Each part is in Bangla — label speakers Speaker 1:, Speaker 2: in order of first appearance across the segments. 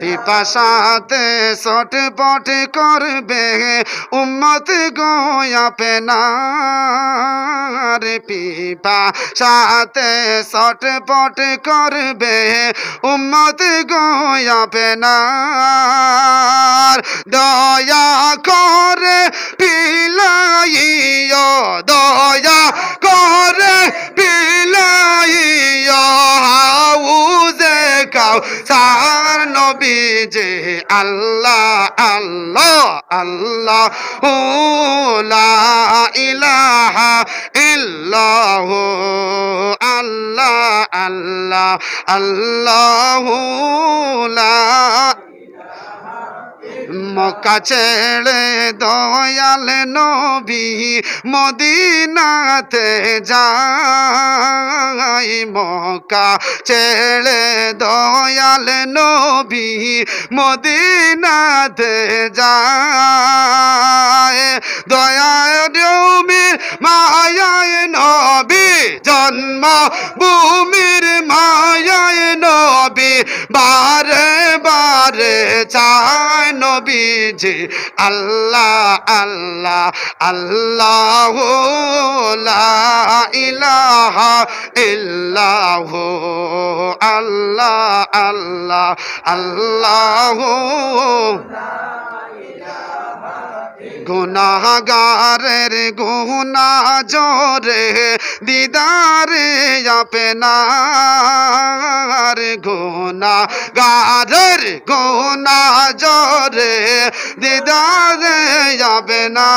Speaker 1: পিপাসাতে সটপট করবে, উম্মত গোয়া পেনার পিপাসাতে সটপট করবে, উম্মত গোয়া পেনার দয়া করে পিলাইও, দয়া করে পিলাইও, হাউজে কাউ সার নবী যে আল্লাহ আল্লাহ আল্লাহ লা ইলাহা ইল্লাহ আল্লাহ আল্লাহ আল্লাহ লা মক্কা ছেড়ে দয়াল নবী মদিনাতে যাই মক্কা ছেড়ে দয়াল নবী মদিনাতে যায়। রৌমির মায়ায় নবী জন্ম ভূমির মায়ায় নবী, বারে বারে চায় নবীজি আল্লাহ আল্লাহ আল্লাহ ইলাহা ইল্লাহ, আল্লাহ আল্লাহ আল্লাহ গুনাগারের গুনা জোরে, দিদারে, আপনার গুনা গারের গোনা জরে দিদারে আপনার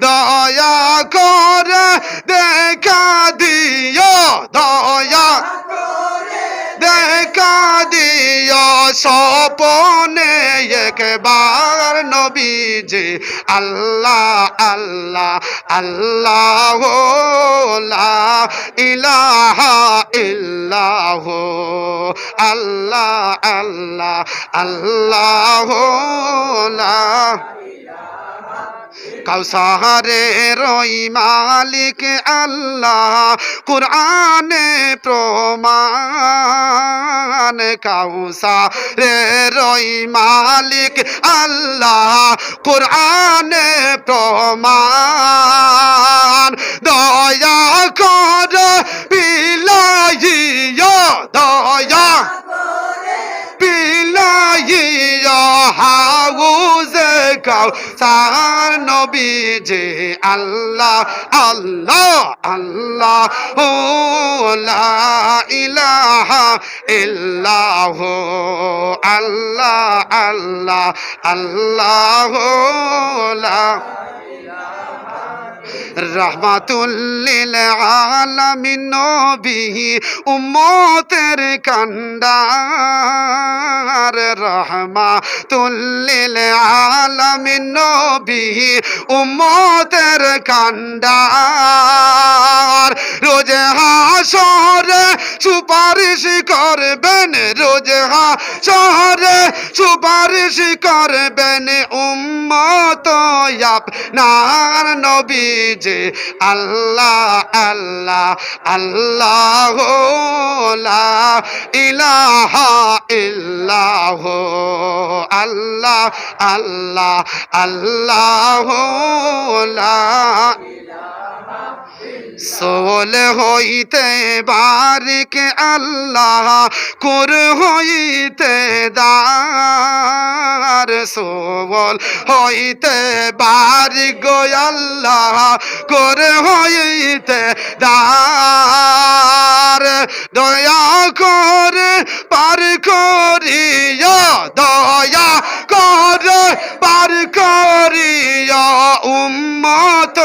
Speaker 1: দয়া করে দেখা দিও দয়া সপনে একবার নবীজি আল্লাহ আল্লাহ আল্লাহ ইলাহা ইল্লাহ আল্লাহ আল্লাহ আল্লাহ কাউসারে রই মালিক আল্লাহ কুরআনে প্রমাণ। কাউসারে রই মালিক আল্লাহ কুরআনে প্রমাণ। কাউ সার নবী যে আল্লাহ আল্লাহ আল্লাহ ও ইলাহা ইল্লাহ আল্লাহ আল্লাহ আল্লাহ রহমাতুল্লিল আলামিন নবী, উম্মতের কান্ডার রহমাতুল্লিল আলামিন নবী, উম্মতের কান্ডার রোজ হাসরে সুপারিশ করবেন, রোজ হাসরে সুপারিশ করবেন উম্মত আপনার নবী যে আল্লাহ আল্লাহ আল্লাহ ইলাহা ইল্লাহ আল্লাহ আল্লাহ আল্লাহ লা সোল হইতে বারিক আল্লাহ, কুর হইতে দার। সোল হইতে বারিক গো আল্লাহ, কুর হইতে দার। দয়া করে পার করিয়া দয়া করে করিয়া উম্মত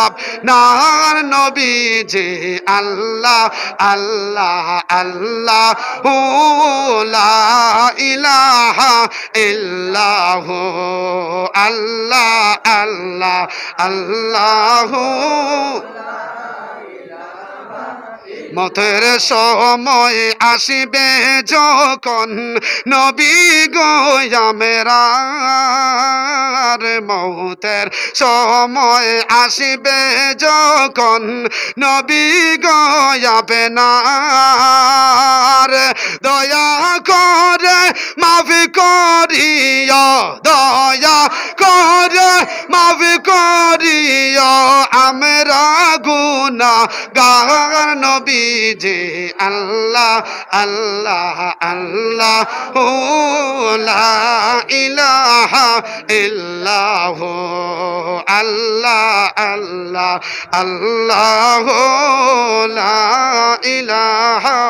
Speaker 1: আপনার নবী যে আল্লাহ আল্লাহ আল্লাহ লা ইলাহা ইল্লাহ আল্লাহ আল্লাহ আল্লাহ মতের সময় আসিবে যখন নবী গোয়ামেরা মৌতের সময় আসিবে যখন নবী গয়াবে না দয়া করে মাফি করিয়া দয়া করে মাফি করিয়া আমরা গুনা গার নবীজি আল্লাহ আল্লাহ আল্লাহ ও ইলাহা ইল্লাহ আল্লাহ আল্লাহ আল্লাহ ইলাহা